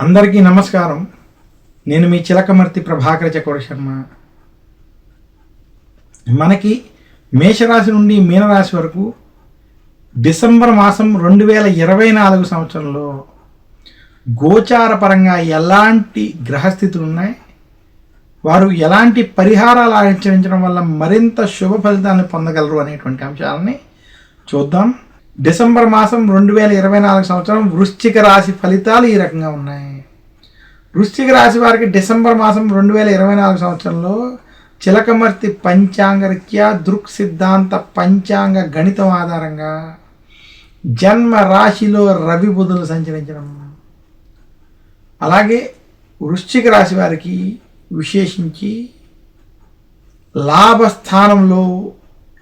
అందరికీ నమస్కారం. నేను మీ చిలకమర్తి ప్రభాకర చక్రవర్తి శర్మ. మనకి మేషరాశి నుండి మీనరాశి వరకు డిసెంబర్ మాసం రెండు వేల ఇరవై నాలుగు సంవత్సరంలో గోచార పరంగా ఎలాంటి గ్రహస్థితులు ఉన్నాయి? వారు ఎలాంటి పరిహారాలు ఆచరించడం వల్ల మరింత శుభ ఫలితాలను పొందగలరు అనేటువంటి అంశాలని చూద్దాం. డిసెంబర్ మాసం రెండు వేల ఇరవై నాలుగు సంవత్సరం వృశ్చిక రాశి ఫలితాలు ఈ రకంగా ఉన్నాయి. వృశ్చిక రాశి వారికి డిసెంబర్ మాసం రెండు వేల ఇరవై నాలుగు సంవత్సరంలో చిలకమర్తి పంచాంగరీత్యా దృక్ సిద్ధాంత పంచాంగ గణితం ఆధారంగా జన్మ రాశిలో రవి బుధులు సంచరించడం. అలాగే వృశ్చిక రాశి వారికి విశేషించి లాభస్థానంలో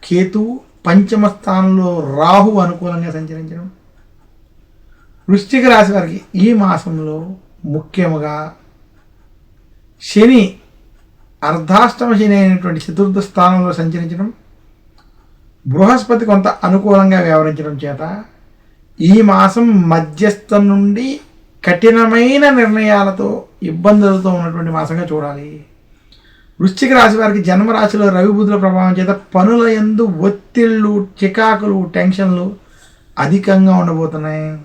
కేతు పంచమ స్థానంలో రాహు అనుకూలంగా సంచరించడం. వృశ్చిక రాశి వారికి ఈ మాసంలో ముఖ్యముగా శని అర్ధాష్టమ శని అయినటువంటి చతుర్థ స్థానంలో సంచరించడం బృహస్పతి కొంత అనుకూలంగా వ్యవహరించడం చేత ఈ మాసం మధ్యస్థం నుండి కఠినమైన నిర్ణయాలతో ఇబ్బందులతో ఉన్నటువంటి మాసంగా చూడాలి. వృశ్చిక రాశి వారికి జన్మరాశిలో రవి ప్రభావం చేత పనుల ఎందు ఒత్తిళ్ళు చికాకులు టెన్షన్లు అధికంగా ఉండబోతున్నాయి.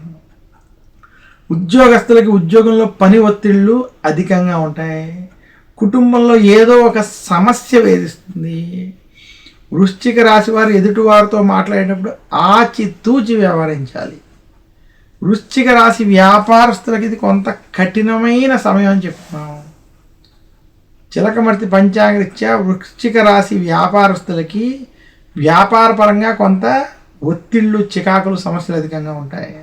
ఉద్యోగస్తులకి ఉద్యోగంలో పని ఒత్తిళ్ళు అధికంగా ఉంటాయి. కుటుంబంలో ఏదో ఒక సమస్య వేధిస్తుంది. వృశ్చిక రాశి వారు ఎదుటివారితో మాట్లాడేటప్పుడు ఆచితూచి వ్యవహరించాలి. వృశ్చిక రాశి వ్యాపారస్తులకి ఇది కొంత కఠినమైన సమయం అని చెప్తున్నాం చిలకమర్తి పంచాంగరీత్యా వృశ్చిక రాశి వ్యాపారస్తులకి వ్యాపారపరంగా కొంత ఒత్తిళ్ళు చికాకులు సమస్యలు అధికంగా ఉంటాయి.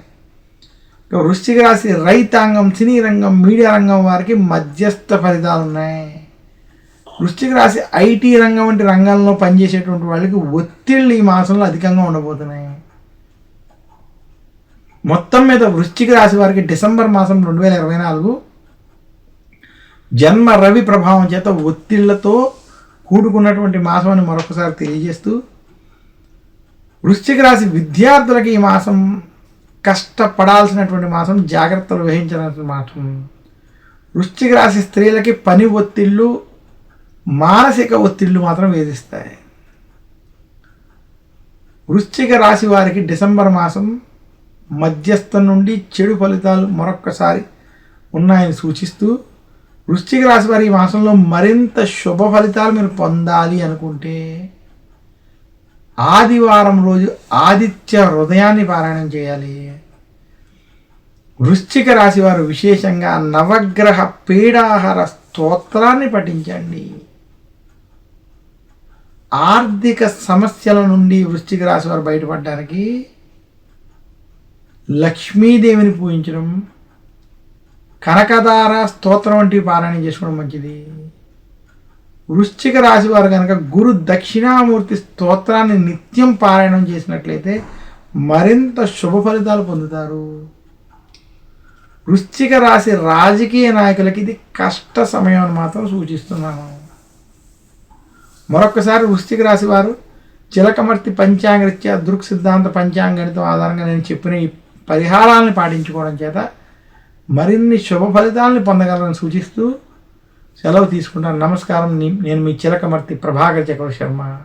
వృశ్చిక రాశి రైతాంగం సినీ రంగం మీడియా రంగం వారికి మధ్యస్థ ఫలితాలు ఉన్నాయి. వృశ్చిక రాశి ఐటీ రంగం వంటి రంగాల్లో పనిచేసేటువంటి వాళ్ళకి ఒత్తిళ్ళు ఈ మాసంలో అధికంగా ఉండబోతున్నాయి. మొత్తం మీద వృశ్చిక రాశి వారికి డిసెంబర్ మాసం రెండు వేల ఇరవై నాలుగు జన్మ రవి ప్రభావం చేత ఒత్తిళ్ళతో కూడుకున్నటువంటి మాసం అని మరొకసారి తెలియజేస్తూ వృశ్చిక రాశి విద్యార్థులకి ఈ మాసం కష్టపడాల్సినటువంటి మాసం జాగ్రత్తలు వహించాల్సిన మాసం. వృశ్చిక రాశి స్త్రీలకి పని ఒత్తిళ్ళు మానసిక ఒత్తిళ్ళు మాత్రం వేధిస్తాయి. వృశ్చిక రాశి వారికి డిసెంబర్ మాసం మధ్యస్థం నుండి చెడు ఫలితాలు మరొక్కసారి ఉన్నాయని సూచిస్తూ వృశ్చిక రాశి వారి ఈ మాసంలో మరింత శుభ ఫలితాలు మీరు పొందాలి అనుకుంటే ఆదివారం రోజు ఆదిత్య హృదయాన్ని పారాయణం చేయాలి. వృశ్చిక రాశి వారు విశేషంగా నవగ్రహ పీడాహార స్తోత్రాన్ని పఠించండి. ఆర్థిక సమస్యల నుండి వృశ్చిక రాశి వారు బయటపడడానికి లక్ష్మీదేవిని పూజించడం కనకదార స్తోత్రం వంటివి పారాయణం చేసుకోవడం మంచిది. వృశ్చిక రాశి వారు కనుక గురు దక్షిణామూర్తి స్తోత్రాన్ని నిత్యం పారాయణం చేసినట్లయితే మరింత శుభ ఫలితాలు పొందుతారు. వృశ్చిక రాశి రాజకీయ నాయకులకి ఇది కష్ట సమయం అని మాత్రం సూచిస్తున్నాను. మరొకసారి వృశ్చిక రాశి వారు చిలకమర్తి పంచాంగరీత్యా దృక్ సిద్ధాంత పంచాంగణితం ఆధారంగా నేను చెప్పిన ఈ పరిహారాలను పాటించుకోవడం చేత మరిన్ని శుభ ఫలితాలను పొందగలరని సూచిస్తూ సెలవు తీసుకుంటాను. నమస్కారం. నేను మీ చిలకమర్తి ప్రభాకర్ చక్రవర్తి శర్మ.